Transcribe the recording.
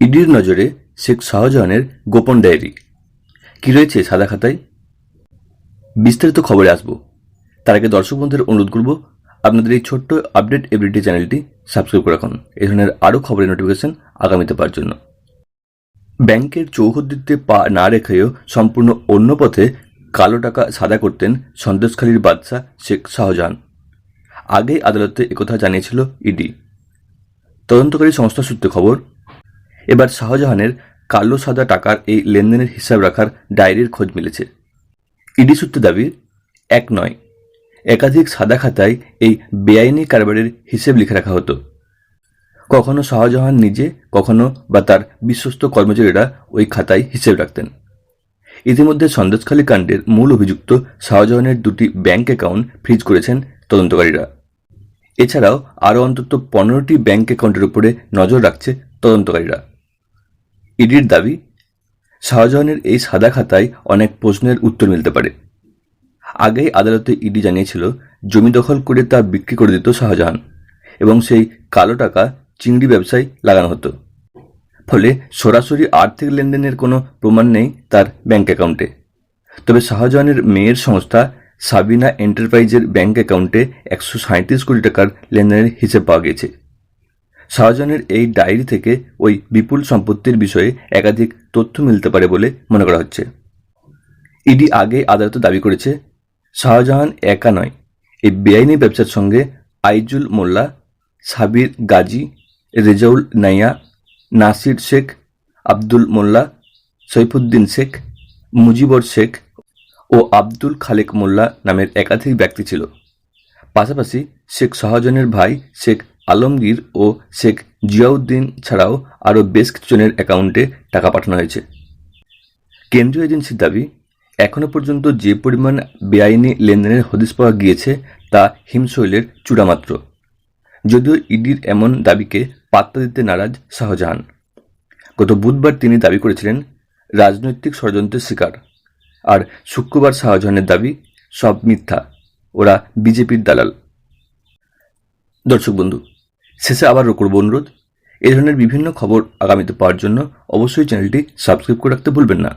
ইডির নজরে শেখ শাহজাহানের গোপন ডায়েরি। কী রয়েছে সাদা খাতায়? বিস্তারিত খবরে আসব। তার আগে দর্শক বন্ধুদের অনুরোধ করব আপনাদের এই ছোট্ট আপডেট এভরিডে চ্যানেলটি সাবস্ক্রাইব করে রাখুন। এ ধরনের আরও খবরের নোটিফিকেশন আগামীতে পাওয়ার জন্য। ব্যাংকের চৌহদ্দিতে পা না রেখেও সম্পূর্ণ অন্য পথে কালো টাকা সাদা করতেন সন্দেশখালীর বাদশাহ শেখ শাহজাহান। আগেই আদালতে একথা জানিয়েছিল ইডি। তদন্তকারী সংস্থা সূত্রে খবর এবার শাহজাহানের কালো সাদা টাকার এই লেনদেনের হিসাব রাখার ডায়েরির খোঁজ মিলেছে। ইডি সূত্রে দাবি, এক নয়, একাধিক সাদা খাতায় এই বেআইনি কারবারের হিসেব লিখে রাখা হতো। কখনো শাহজাহান নিজে, কখনো বা তার বিশ্বস্ত কর্মচারীরা ওই খাতায় হিসেব রাখতেন। ইতিমধ্যে সন্দেশখালী কাণ্ডের মূল অভিযুক্ত শাহজাহানের দুটি ব্যাংক অ্যাকাউন্ট ফ্রিজ করেছেন তদন্তকারীরা। এছাড়াও আরও অন্তত পনেরোটি ব্যাংক অ্যাকাউন্টের উপরে নজর রাখছে তদন্তকারীরা। ইডির দাবি, শাহজাহানের এই সাদা খাতায় অনেক প্রশ্নের উত্তর মিলতে পারে। আগেই আদালতে ইডি জানিয়েছিল, জমি দখল করে তা বিক্রি করে দিত শাহজাহান এবং সেই কালো টাকা চিংড়ি ব্যবসায় লাগানো হতো। ফলে সরাসরি আর্থিক লেনদেনের কোনো প্রমাণ নেই তার ব্যাংক অ্যাকাউন্টে। তবে শাহজাহানের মেয়ের সংস্থা সাবিনা এন্টারপ্রাইজের ব্যাংক অ্যাকাউন্টে একশো সাঁত্রিশ কোটি টাকার লেনদেনের হিসেব পাওয়া গেছে শাহজাহানের এই ডায়েরি থেকে ওই বিপুল সম্পত্তির বিষয়ে একাধিক তথ্য মিলতে পারে বলে মনে করা হচ্ছে। ইডি আগে আদালতে দাবি করেছে, শাহজাহান একা নয়। এই বেআইনি ব্যবসার সঙ্গে আইজুল মোল্লা, সাবির গাজী, রেজাউল নাইয়া, নাসির শেখ, আব্দুল মোল্লা, সৈফুদ্দিন শেখ, মুজিবর শেখ ও আব্দুল খালেক মোল্লা নামের একাধিক ব্যক্তি ছিল। পাশাপাশি শেখ শাহজাহানের ভাই শেখ আলমগীর ও শেখ জিয়াউদ্দিন ছাড়াও আরও বেশ কিছুজনের অ্যাকাউন্টে টাকা পাঠানো হয়েছে। কেন্দ্রীয় এজেন্সির দাবি এখনও পর্যন্ত যে পরিমাণ বেআইনি লেনদেনের হদিশ পাওয়া গিয়েছে তা হিমশৈলের চূড়ামাত্র। যদিও ইডির এমন দাবিকে পাত্তা দিতে নারাজ শাহজাহান। গত বুধবার তিনি দাবি করেছিলেন, রাজনৈতিক ষড়যন্ত্রের শিকার। আর শুক্রবার শাহজাহানের দাবি, সব মিথ্যা, ওরা বিজেপির দালাল। দর্শক বন্ধু শেষে আবারও করব অনুরোধ এ ধরনের বিভিন্ন খবর আগামীতে পাওয়ার জন্য অবশ্যই চ্যানেলটি সাবস্ক্রাইব করে রাখতে ভুলবেন না।